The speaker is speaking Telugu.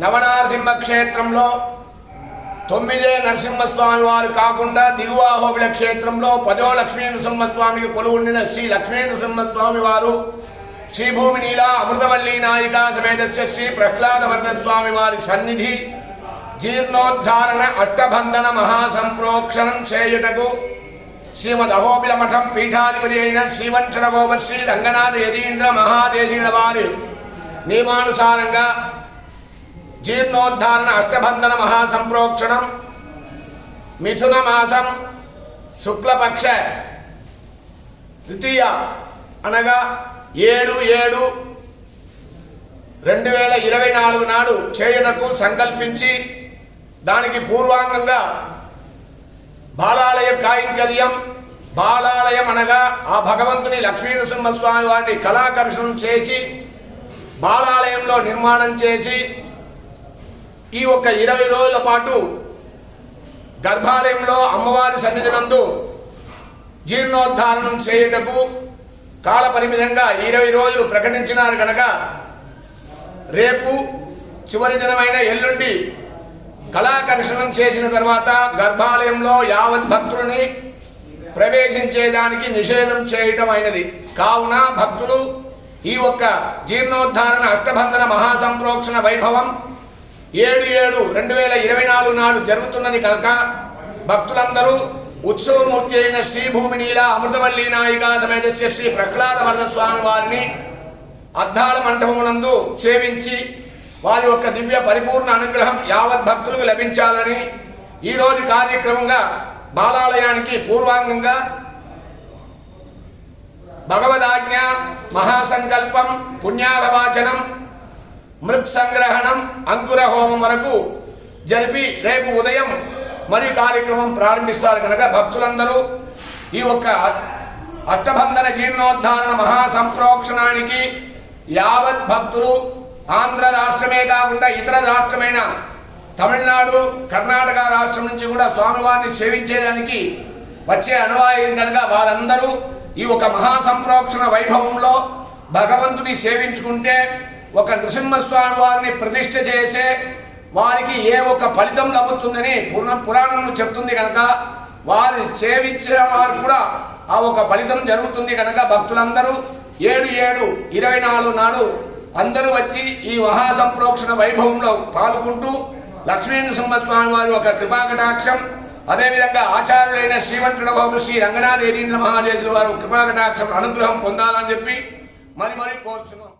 నవనారసింహ క్షేత్రంలో తొమ్మిదే నరసింహస్వామి వారు కాకుండా దిగువాహోబిల క్షేత్రంలో పదో లక్ష్మీ నృసింహస్వామికి కొలువుండిన శ్రీ లక్ష్మీ నృసింహస్వామి వారు శ్రీభూమి నీల అమృతవల్లి నాయిక సమేతస్య శ్రీ ప్రహ్లాద స్వామి వారి సన్నిధి జీర్ణోద్ధారణ అష్టబంధన మహాసంప్రోక్షణం చేయుటకు శ్రీమద్ అహోబిల మఠం పీఠాధిపతి అయిన శ్రీవంచన శ్రీ రంగనాథ యతీంద్ర మహాదేశీల వారి నియమానుసారంగా జీర్ణోద్ధారణ అష్టబంధన మహాసంప్రోక్షణం మిథున మాసం శుక్లపక్ష తృతీయ అనగా ఏడు ఏడు రెండు వేల ఇరవై నాలుగు నాడు చేయుటకు సంకల్పించి దానికి పూర్వాంగంగా బాలాలయ కాయింకర్యం బాలాలయం అనగా ఆ భగవంతుని లక్ష్మీనరసింహస్వామి వారిని కళాకర్షణం చేసి బాలాలయంలో నిర్మాణం చేసి ఈ ఒక్క ఇరవై రోజుల పాటు గర్భాలయంలో అమ్మవారి సన్నిధి నందు జీర్ణోద్ధారణం చేయుటకు కాలపరిమితంగా ఇరవై రోజులు ప్రకటించినారు కనుక రేపు చివరి దినమైన ఎల్లుండి కళాకర్షణం చేసిన తర్వాత గర్భాలయంలో యావత్ భక్తులని ప్రవేశించేదానికి నిషేధం చేయటం అయినది. కావున భక్తులు ఈ ఒక్క జీర్ణోద్ధారణ అష్టబంధన మహాసంప్రోక్షణ వైభవం ఏడు ఏడు రెండు వేల ఇరవై నాలుగు నాడు జరుగుతున్నది కనుక భక్తులందరూ ఉత్సవమూర్తి అయిన శ్రీభూమి నీల అమృతవల్లి నాయికా సమేతస్య శ్రీ ప్రహ్లాద వరద స్వామి వారిని అద్దాల మంటపమునందు సేవించి వారి యొక్క దివ్య పరిపూర్ణ అనుగ్రహం యావత్ భక్తులకు లభించాలని ఈరోజు కార్యక్రమంగా బాలాలయానికి పూర్వాంగంగా భగవదాజ్ఞ మహాసంకల్పం పుణ్యాగవాచనం మృక్ సంగ్రహణం అంకుర హోమం వరకు జరిపి రేపు ఉదయం మరి కార్యక్రమం ప్రారంభిస్తారు కనుక భక్తులందరూ ఈ ఒక్క అష్టబంధన జీర్ణోద్ధారణ మహాసంప్రోక్షణానికి యావత్ భక్తులు ఆంధ్ర రాష్ట్రమే కాకుండా ఇతర రాష్ట్రమైన తమిళనాడు కర్ణాటక రాష్ట్రం నుంచి కూడా స్వామివారిని సేవించేదానికి వచ్చే అనువాయం కనుక వారందరూ ఈ ఒక మహాసంప్రోక్షణ వైభవంలో భగవంతుని సేవించుకుంటే ఒక నృసింహస్వామి వారిని ప్రతిష్ఠ చేసే వారికి ఏ ఒక్క ఫలితం లభిస్తుందని పురాణ పురాణం చెప్తుంది కనుక వారి సేవించిన వారు కూడా ఆ ఒక ఫలితం జరుగుతుంది కనుక భక్తులందరూ ఏడు ఏడు ఇరవై నాలుగు నాడు అందరూ వచ్చి ఈ మహాసంప్రోక్షణ వైభవంలో పాల్గొంటూ లక్ష్మీ నృసింహస్వామి వారి ఒక కృపాకటాక్షం అదేవిధంగా ఆచార్యులైన శ్రీవంతుడ బాబు శ్రీ రంగనాథ ఏదీంద్ర మహాదేవుల వారు కృపాకటాక్షం అనుగ్రహం పొందాలని చెప్పి మరి మరి కోరుచున్నాం.